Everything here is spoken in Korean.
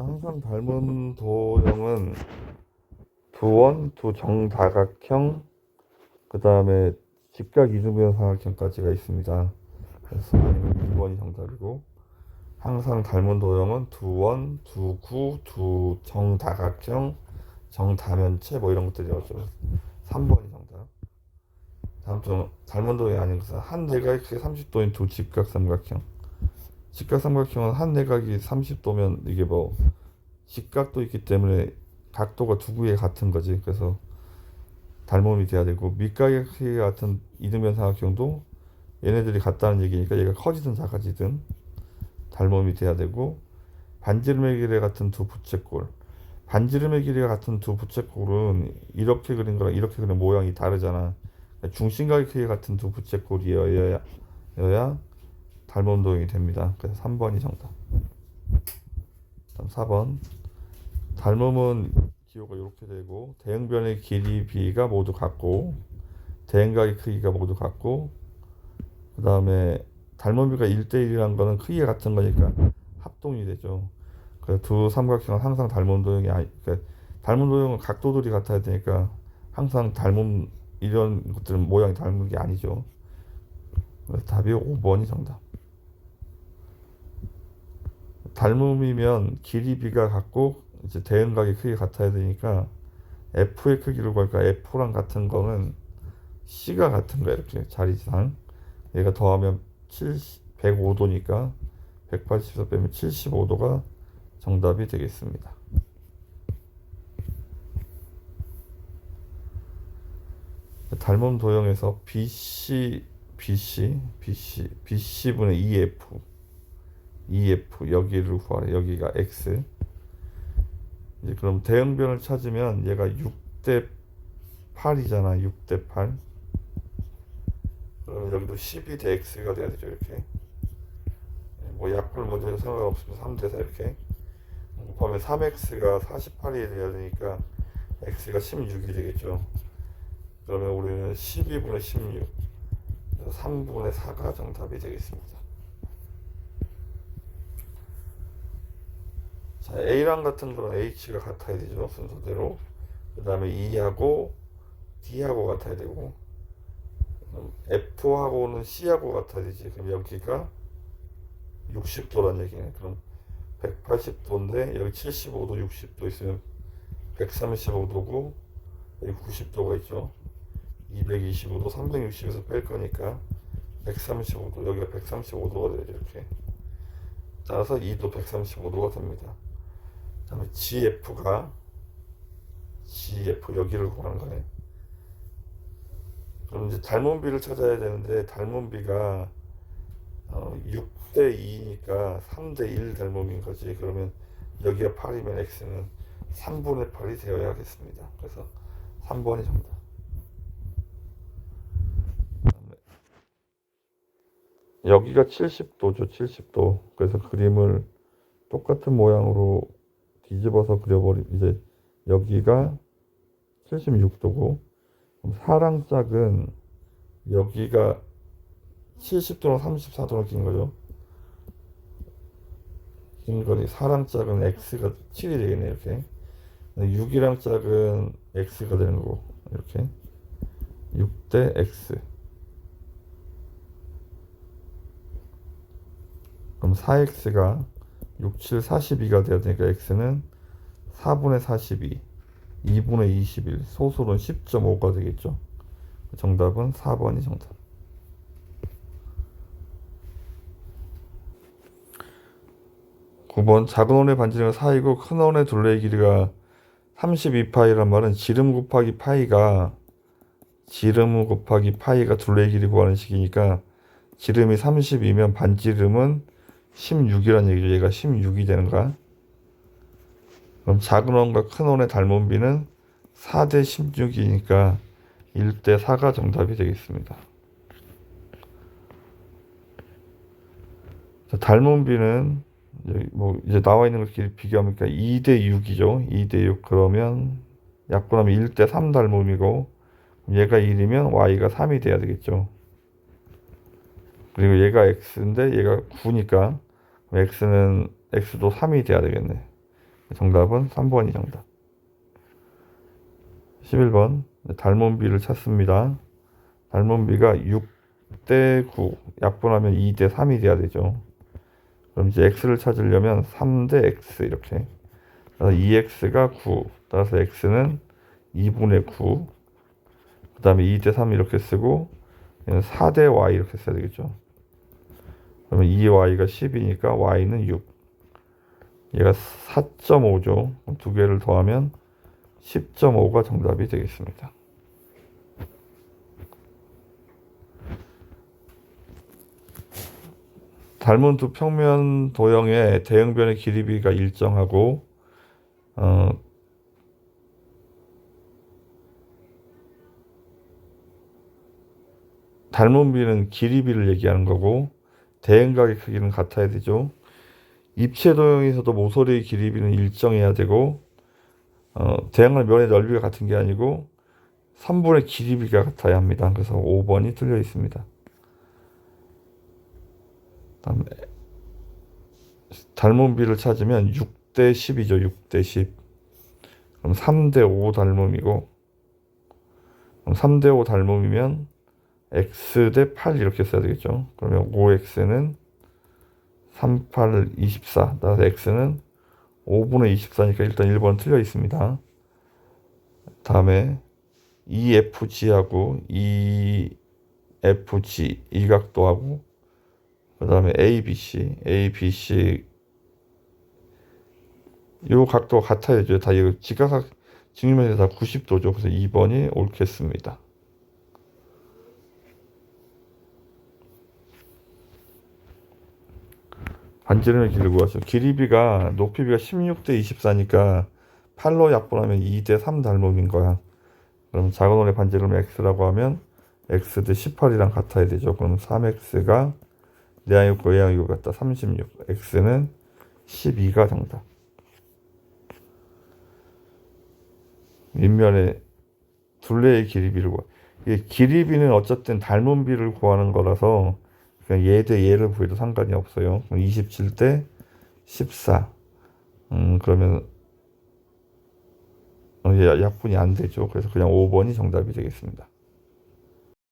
항상 닮은 도형은 두원, 두정다각형, 그 다음에 직각 이등변 삼각형까지가 있습니다. 그래서 아니면 2번이 정답이고 항상 닮은 도형은 두원, 두구, 두정다각형, 정다면체 뭐 이런 것들이었죠. 3번이 정답. 다음 좀 닮은 도형이 아닌 것은 한 크게 30도인 두 직각 삼각형. 직각 삼각형은 한 내각이 30도면 이게 뭐 직각도 있기 때문에 각도가 두 구에 같은 거지. 그래서 닮음이 돼야 되고 크기 같은 이등변 삼각형도 얘네들이 같다는 얘기니까 얘가 커지든 작아지든 닮음이 돼야 되고 반지름의 길이 같은 두 부채꼴 반지름의 길이가 같은 두 부채꼴은 이렇게 그린 거랑 이렇게 그린 모양이 다르잖아. 중심각의 크기 같은 두 부채꼴이어야 닮은 도형이 됩니다. 그래서 3번이 정답. 다음 4번. 닮음은 기호가 이렇게 되고 대응변의 길이 비가 모두 같고 대응각의 크기가 모두 같고 그 다음에 닮음비가 1대1이란 거는 크기가 같은 거니까 합동이 되죠. 그래서 두 삼각형은 항상 닮은 도형이 아니, 그러니까 닮은 도형은 각도들이 같아야 되니까 항상 닮은 이런 것들은 모양이 닮은 게 아니죠. 답이 5번이 정답. 닮음이면 길이 비가 같고 이제 대응각의 크기 같아야 되니까 F의 크기를 구할까? F랑 같은 거는 C가 같은 거야 이렇게. 자리상 얘가 더하면 70, 105도니까 180에서 빼면 75도가 정답이 되겠습니다. 닮음 도형에서 BC, BC, BC, BC분의 EF, EF 여기를 구하래. 여기가 X. 이제 그럼 대응변을 찾으면 얘가 6대 8이잖아. 6대 8. 그럼 여기도 12대 X가 돼야 되죠. 이렇게. 뭐 약분을 먼저 해도 상관없으면 3대 4 이렇게. 곱하면 3X가 48이 돼야 되니까 X가 16이 되겠죠. 그러면 우리는 12분의 16, 3분의 4가 정답이 되겠습니다. 자, A랑 같은 거는 H가 같아야 되죠. 순서대로. 그 다음에 E하고 D하고 같아야 되고, F하고는 C하고 같아야 되지. 그럼 여기가 60도란 얘기네. 그럼 180도인데, 여기 75도, 60도 있으면 135도고, 여기 90도가 있죠. 225도, 360에서 뺄 거니까 135도, 여기가 135도가 되죠. 이렇게. 따라서 2도 135도가 됩니다. 다음에 GF가 GF 여기를 구하는 거네. 그럼 이제 닮은비를 찾아야 되는데 닮은비가 어, 6대 2니까 3대 1 닮음인 거지. 그러면 여기가 8이면 x는 3분의 8이 되어야겠습니다. 그래서 3번이 정답. 여기가 70도죠. 70도. 그래서 그림을 똑같은 모양으로 뒤집어서 그려버리 이제 여기가 76도고 사랑 짝은 여기가 70도랑 34도랑 긴 거죠. 긴 거리 사랑 짝은 x가 7이 되겠네 이렇게. 6이랑 짝은 x가 되는 거고 이렇게. 6대 x. 그럼 4x가 6, 7, 42가 돼야 되니까 x는 4분의 42, 2분의 21, 소수는 10.5가 되겠죠. 정답은 4번이 정답. (9번) 작은 원의 반지름은 4이고 큰 원의 둘레의 길이가 32파이란 말은 지름 곱하기 파이가 지름 곱하기 파이가 둘레의 길이 구하는 식이니까 지름이 30이면 반지름은 16이라는 얘기죠. 얘가 16이 되는 거야. 그럼 작은 원과 큰 원의 닮은비는 4대 16이니까 1대 4가 정답이 되겠습니다. 자, 닮은비는 여기 뭐 이제 나와 있는 것끼리 비교하니까 2대 6이죠. 2대 6 그러면 약분하면 1대 3 닮음이고 얘가 1이면 y가 3이 돼야 되겠죠. 그리고 얘가 x인데 얘가 9니까 x는 x도 3이 돼야 되겠네. 정답은 3번이 정답. 11번 닮은비를 찾습니다. 닮은비가 6대 9 약분하면 2대 3이 돼야 되죠. 그럼 이제 x를 찾으려면 3대 x 이렇게 따라서 2x가 9 따라서 x는 2분의 9 그 다음에 2대 3 이렇게 쓰고 얘는 4대 y 이렇게 써야 되겠죠. 그러면 2y가 10이니까 y는 6 얘가 4.5죠. 두 개를 더하면 10.5가 정답이 되겠습니다. 닮은 두 평면 도형의 대형변의 길이비가 일정하고 어, 닮은 비는 길이비를 얘기하는 거고 대형각의 크기는 같아야 되죠. 입체 도형에서도 모서리의 길이비는 일정해야 되고 어, 대형의 면의 넓이가 같은 게 아니고 3분의 길이비가 같아야 합니다. 그래서 5번이 틀려 있습니다. 다음에 닮은 비를 찾으면 6대 10이죠. 6대 10. 그럼 3대 5 닮음이고 그럼 3대 5 닮음이면 x 대 8 이렇게 써야 되겠죠. 그러면 5x는 3, 8, 24. 따라서 x는 5분의 24니까 일단 1번 틀려 있습니다. 다음에 EFG하고 EFG 이 각도하고 그 다음에 ABC, ABC 요 각도가 같아야죠. 다 이거 지각각 직면에서 다 90도죠. 그래서 2번이 옳겠습니다. 반지름의 길을 구하죠. 길이비가 높이비가 16대 24니까 8로 약분하면 2대 3 닮음인 거야. 그럼 작은 원의 반지름 x라고 하면 x 대 18이랑 같아야 되죠. 그럼 3x가 내항이고 외항이고 같다. 36. x는 12가 정답. 밑면에 둘레의 길이비를 구하. 이게 길이비는 어쨌든 닮은 비를 구하는 거라서 그냥 얘대 얘를 구해도 상관이 없어요. 27대 14. 음, 그러면 어, 얘 약분이 안 되죠. 그래서 그냥 5번이 정답이 되겠습니다.